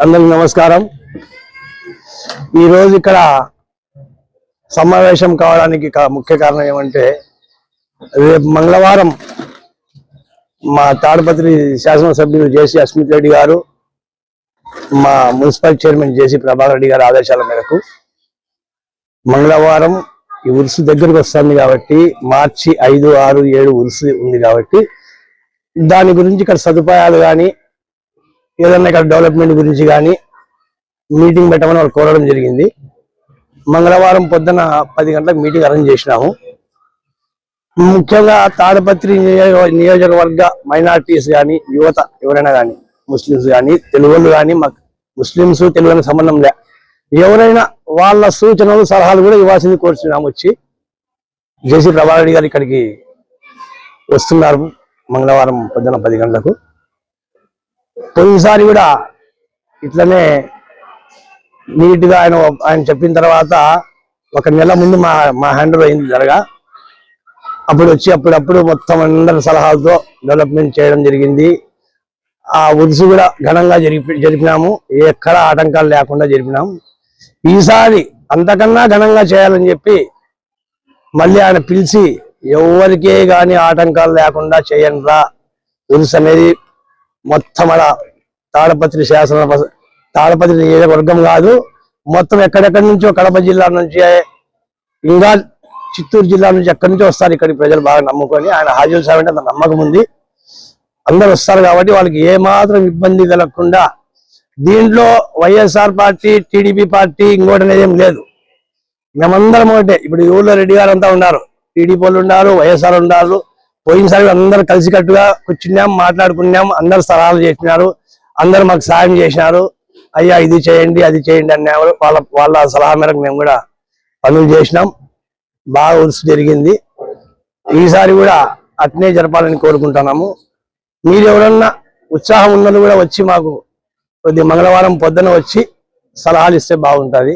అందరికి నమస్కారం. ఈరోజు ఇక్కడ సమావేశం కావడానికి ముఖ్య కారణం ఏమంటే రేపు మంగళవారం మా తాడపత్రి శాసనసభ్యులు జేసీ అస్మిత్ రెడ్డి గారు మా municipal chairman JC Prabhakar Reddy గారి ఆదేశాల మేరకు మంగళవారం ఈ ఉరుసు దగ్గరకు వస్తుంది కాబట్టి మార్చి ఐదు ఆరు ఏడు ఉరుసు ఉంది కాబట్టి దాని గురించి ఇక్కడ సదుపాయాలు కానీ ఏదన్నా ఇక్కడ డెవలప్మెంట్ గురించి కానీ మీటింగ్ పెట్టమని వాళ్ళు కోరడం జరిగింది. మంగళవారం పొద్దున పది గంటలకు మీటింగ్ అరేంజ్ చేసినాము. ముఖ్యంగా తాడపత్రి నియోజకవర్గ మైనార్టీస్ కానీ యువత ఎవరైనా కానీ ముస్లిమ్స్ కానీ తెలుగులు కానీ మాకు ముస్లిమ్స్ తెలుగు సంబంధం లే. ఎవరైనా వాళ్ళ సూచనలు సలహాలు కూడా ఇవ్వాల్సింది కోరుచున్నాము వచ్చి. జేసీ ప్రభారెడ్డి రెడ్డి గారు ఇక్కడికి వస్తున్నారు మంగళవారం పొద్దున పది గంటలకు. పోయినసారి కూడా ఇట్లనే నీట్గా ఆయన ఆయన చెప్పిన తర్వాత ఒక నెల ముందు మా మా హ్యాండ్ అయింది జరగా. అప్పుడు వచ్చి అప్పుడప్పుడు మొత్తం అందరి సలహాలతో డెవలప్మెంట్ చేయడం జరిగింది. ఆ ఉరుసు కూడా ఘనంగా జరిపి జరిపినాము. ఎక్కడ ఆటంకాలు లేకుండా జరిపినాము ఈసారి అంతకన్నా ఘనంగా చేయాలని చెప్పి మళ్ళీ ఆయన పిలిచి ఎవరికే కానీ ఆటంకాలు లేకుండా చేయండి రా ఉరుసు అనేది మొత్తం అలా తాడపత్రి శాసన తాడపత్రి నియోజకవర్గం కాదు మొత్తం ఎక్కడెక్కడి నుంచో కడప జిల్లా నుంచి ఇంకా చిత్తూరు జిల్లా నుంచి ఎక్కడి నుంచో వస్తారు ఇక్కడికి ప్రజలు బాగా నమ్ముకొని ఆయన హాజరు సార్ అంటే నమ్మకం ఉంది. అందరు వస్తారు కాబట్టి వాళ్ళకి ఏ మాత్రం ఇబ్బంది కలగకుండా దీంట్లో వైఎస్ఆర్ పార్టీ టీడీపీ పార్టీ ఇంకోటి అనేది ఏం లేదు. మేమందరం ఒకటే. ఇప్పుడు ఊళ్ళో రెడ్డి గారు అంతా ఉన్నారు. టీడీపీ వాళ్ళు ఉన్నారు వైఎస్ఆర్ ఉన్నారు. పోయినసారి అందరు కలిసికట్టుగా కూర్చున్నాం మాట్లాడుకున్నాం అందరు సలహాలు చేసినారు అందరు మాకు సాయం చేసినారు. అయ్యా ఇది చేయండి అది చేయండి అన్నారు వాళ్ళ వాళ్ళ సలహా మేరకు మేము కూడా పనులు చేసినాం. బాగా ఉరుసు జరిగింది. ఈసారి కూడా అట్నే జరపాలని కోరుకుంటున్నాము. మీరు ఎవరన్నా ఉత్సాహం ఉన్నది కూడా వచ్చి మాకు కొద్ది మంగళవారం పొద్దున వచ్చి సలహాలు ఇస్తే బాగుంటుంది.